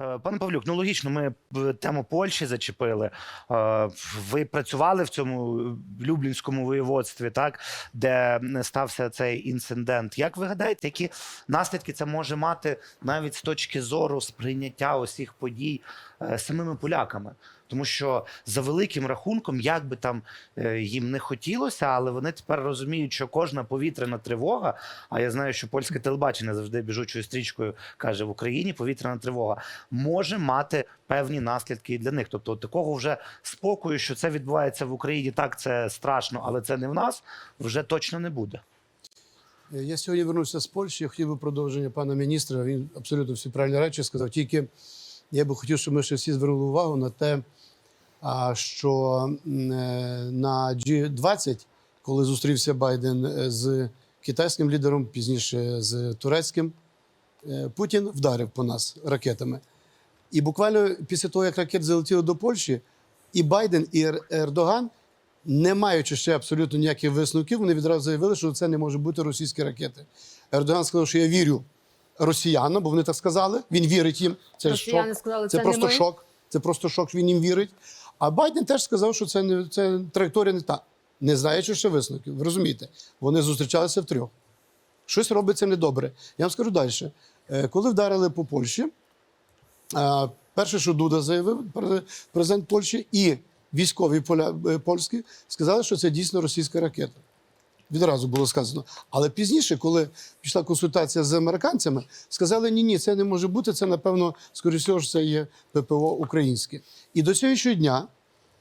Е, Пане Павлюк, ну логічно, ми тему Польщі зачепили. Е, Ви працювали в цьому Люблінському воєводстві, так де стався цей інцидент. Як ви гадаєте, які наслідки це може мати навіть з точки зору сприйняття усіх подій е, самими поляками? Тому що за великим рахунком, як би там е, їм не хотілося, але вони тепер розуміють, що кожна повітряна тривога. А я знаю, що польське телебачення завжди біжучою стрічкою каже в Україні повітряна тривога може мати певні наслідки і для них. Тобто, такого вже спокою, що це відбувається в Україні, так це страшно, але це не в нас, вже точно не буде. Е, Я сьогодні вернувся з Польщі. Я хотів би продовження пана міністра. Він абсолютно всі правильні речі сказав. Тільки я би хотів, щоб ми ще всі звернули увагу на те, що е, на G20, коли зустрівся Байден е, з китайським лідером, пізніше з турецьким, е, Путін вдарив по нас ракетами. І буквально після того, як ракети залетіли до Польщі, і Байден, і Ердоган, не маючи ще абсолютно ніяких висновків, вони відразу заявили, що це не може бути російські ракети. Ердоган сказав, що я вірю росіянам, бо вони так сказали. Він вірить їм. Це Росіяни шок. сказали, це це не просто ми. шок. Це просто шок. Він їм вірить. А Байден теж сказав, що це не це траєкторія не та. Не знаючи ще висновків. Ви розумієте, вони зустрічалися втрьох. Щось робиться недобре. Я вам скажу далі. Е, Коли вдарили по Польщі, перше, що Дуда заявив, президент Польщі, і військові поля, е, польські сказали, що це дійсно російська ракета. Відразу було сказано. Але пізніше, коли пішла консультація з американцями, сказали: ні, ні, це не може бути. Це, напевно, скоріше це є ППО українське. І до сьогоднішнього дня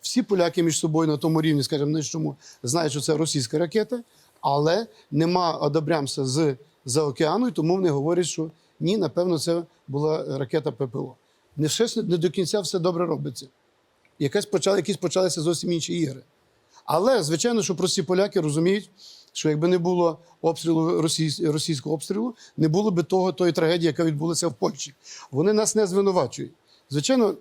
всі поляки між собою на тому рівні, скажімо, нижчому, знають, що це російська ракета, але нема одобрямся з за океану, і тому вони говорять, що ні, напевно, це була ракета ППО. Не щось не до кінця все добре робиться. Якась почали, якісь почалися зовсім інші ігри. Але, звичайно, що прості поляки розуміють, що якби не було обстрілу російського обстрілу, не було би того, тої трагедії, яка відбулася в Польщі. Вони нас не звинувачують. Звичайно,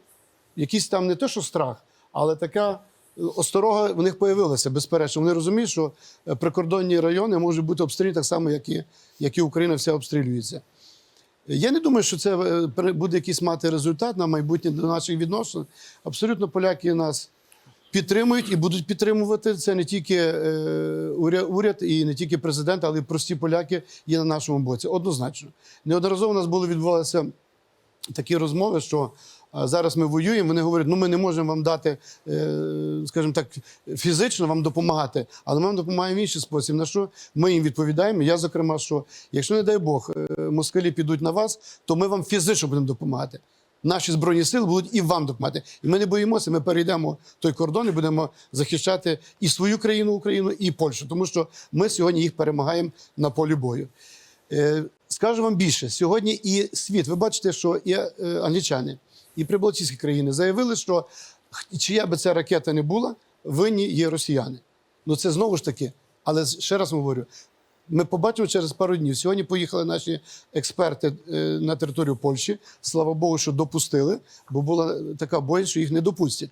якийсь там не те, що страх, але така е, осторога в них появилася, безперечно. Вони розуміють, що е, прикордонні райони можуть бути обстріляні так само, як і, як і Україна вся обстрілюється. Я не думаю, що це е, буде якийсь мати результат на майбутнє до наших відносин. Абсолютно поляки нас підтримують і будуть підтримувати. Це не тільки е, уряд і не тільки президент, але й прості поляки є на нашому боці. Однозначно. Неодноразово у нас були відбувалися такі розмови, що зараз ми воюємо. Вони говорять, ну ми не можемо вам дати, е, скажімо так, фізично вам допомагати, але ми вам допомагаємо в інший спосіб. На що ми їм відповідаємо? Я, зокрема, що якщо, не дай Бог, е, москалі підуть на вас, то ми вам фізично будемо допомагати. Наші збройні сили будуть і вам допомагати. І ми не боїмося. Ми перейдемо той кордон і будемо захищати і свою країну, Україну, і Польщу, тому що ми сьогодні їх перемагаємо на полі бою. Е, Скажу вам більше, сьогодні і світ, ви бачите, що і е, англічани, і прибалтійські країни заявили, що чия би ця ракета не була, винні є росіяни. Ну це знову ж таки, але ще раз говорю. Ми побачимо через пару днів. Сьогодні поїхали наші експерти е, на територію Польщі. Слава Богу, що допустили, бо була така боязнь, що їх не допустять,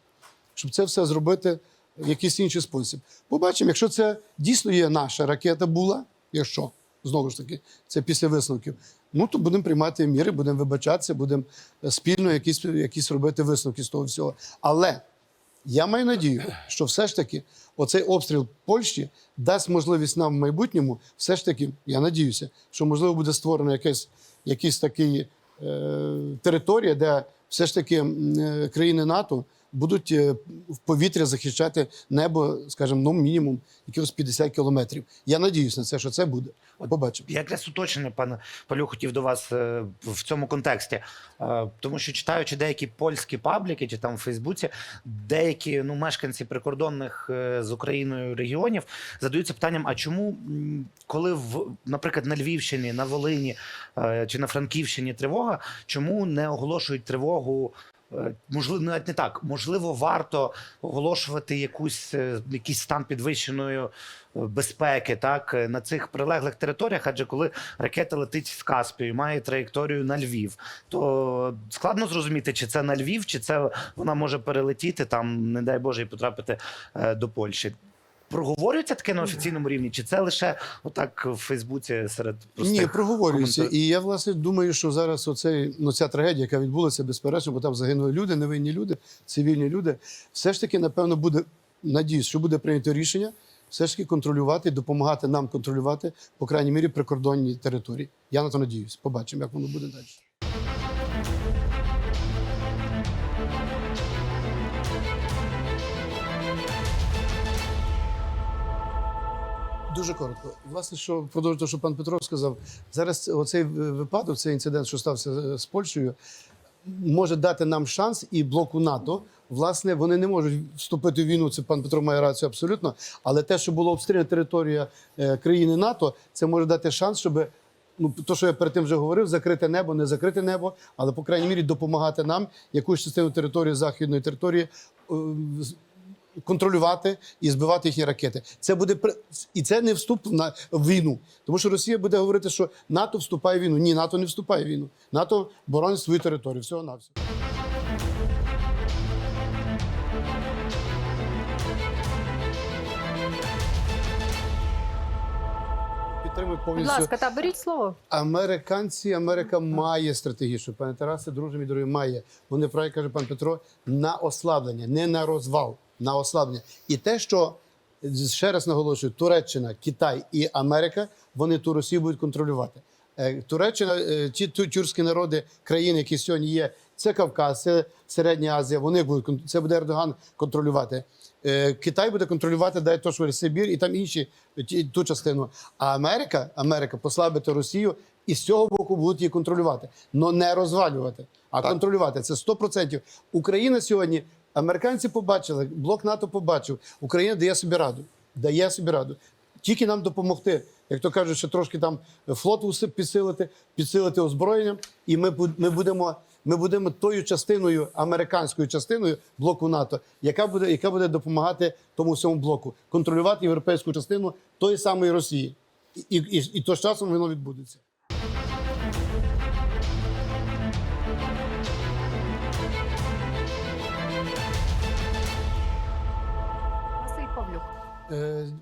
щоб це все зробити в якийсь інший спосіб. Побачимо, якщо це дійсно є наша ракета була, якщо знову ж таки це після висновків. Ну то будемо приймати міри, будемо вибачатися, будемо спільно якісь, якісь робити висновки з того всього. Але я маю надію, що все ж таки оцей обстріл Польщі дасть можливість нам в майбутньому, все ж таки, я надіюся, що можливо буде створена якась, якась такий е, територія, де все ж таки е, країни НАТО будуть е, в повітря захищати небо, скажімо, ну мінімум якихось 50 кілометрів. Я надіюсь на це, що це буде. Побачимо. Я якраз уточнення, пане Палю, хотів до вас е, в цьому контексті. Е, Тому що читаючи деякі польські пабліки чи там в Фейсбуці, деякі ну, мешканці прикордонних з Україною регіонів задаються питанням: а чому, коли в, наприклад, на Львівщині, на Волині чи на Франківщині тривога, чому не оголошують тривогу? Е, Можливо, навіть не так. Можливо, варто оголошувати якусь, е, якийсь стан підвищеної е, безпеки так, на цих прилеглих територіях, адже коли ракета летить з Каспію, має траєкторію на Львів, то складно зрозуміти, чи це на Львів, чи це вона може перелетіти там, не дай Боже, і потрапити до Польщі. Проговорюється таке на офіційному рівні, чи це лише отак в Фейсбуці серед простих Ні, проговорюється. І я власне думаю, що зараз оцей, ну, ця трагедія, яка відбулася, безперечно, бо там загинули люди, невинні люди, цивільні люди. Все ж таки, напевно, буде надіюсь, що буде прийнято рішення все ж таки контролювати, допомагати нам контролювати, по крайній мірі, прикордонні території. Я на то надіюсь. Побачимо, як воно буде далі. Дуже коротко. Власне, що продовжує те, що пан Петров сказав, зараз оцей випадок, цей інцидент, що стався е, з Польщею, може дати нам шанс і блоку НАТО. Власне, вони не можуть вступити в війну. Це пан Петро має рацію абсолютно. Але те, що було обстріляна територія е, країни НАТО, це може дати шанс, щоб ну то, що я перед тим вже говорив, закрите небо, не закрите небо, але по крайній мірі допомагати нам якусь частину території західної території. Контролювати і збивати їхні ракети. Це буде і це не вступ на війну, тому що Росія буде говорити, що НАТО вступає в війну. Ні, НАТО не вступає в війну. НАТО боронить свою територію. Всього на все. Підтримую Будь повністю. ласка, та беріть слово. Американці, Америка має стратегічну. Пане Тарасе, друже мій дорогі, має. Вони правильно каже пан Петро на ослаблення, не на розвал, на ослаблення. І те, що ще раз наголошую, Туреччина, Китай і Америка, вони ту Росію будуть контролювати. Е, Туреччина, е, ті тюркські народи, країни, які сьогодні є, це Кавказ, це Середня Азія. Вони будуть це буде Ердоган контролювати. Е, Китай буде контролювати дай то, що Сибір і там інші ті- ту частину. А Америка, Америка послабити Росію і з цього боку будуть її контролювати, але не розвалювати, а контролювати. Це 100%. Україна сьогодні. Американці побачили, блок НАТО побачив. Україна дає собі раду. Дає собі раду. Тільки нам допомогти, як то кажуть, що трошки там флот підсилити, підсилити озброєнням, і ми, ми будемо. Ми будемо тою частиною, американською частиною блоку НАТО, яка буде, яка буде допомагати тому всьому блоку контролювати європейську частину тої самої Росії, і, і, і то з часом воно відбудеться.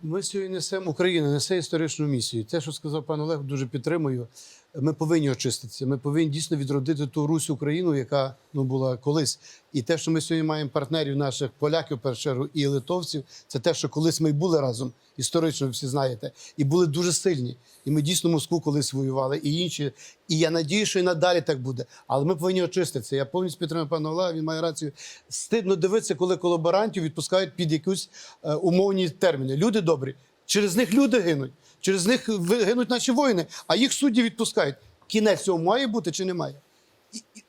Ми сьогодні несемо Україна несе історичну місію. Те, що сказав пан Олег, дуже підтримую. Ми повинні очиститися. Ми повинні дійсно відродити ту Русь Україну, яка ну була колись. І те, що ми сьогодні маємо партнерів наших поляків, першу чергу, і литовців, це те, що колись ми були разом. Історично ви всі знаєте, і були дуже сильні. І ми дійсно Москву колись воювали, і інші. І я надію, що і надалі так буде. Але ми повинні очиститися. Я повністю підтримую пана Олега, він має рацію. Стидно дивитися, коли колаборантів відпускають під якісь е, умовні терміни. Люди добрі. Через них люди гинуть, через них гинуть наші воїни, а їх судді відпускають. Кінець цього має бути чи немає?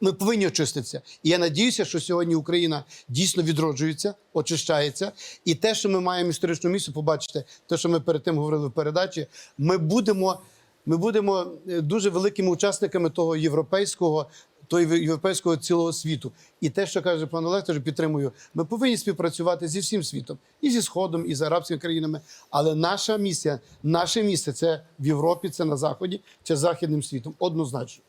Ми повинні очиститися. І я надіюся, що сьогодні Україна дійсно відроджується, очищається. І те, що ми маємо історичну місію, побачите, те, що ми перед тим говорили в передачі, ми будемо, ми будемо е, дуже великими учасниками того європейського. Того європейського цілого світу, і те, що каже пан Олег, теж підтримую. Ми повинні співпрацювати зі всім світом, і зі сходом, і з арабськими країнами. Але наша місія, наше місце це в Європі, це на заході, це західним світом. Однозначно.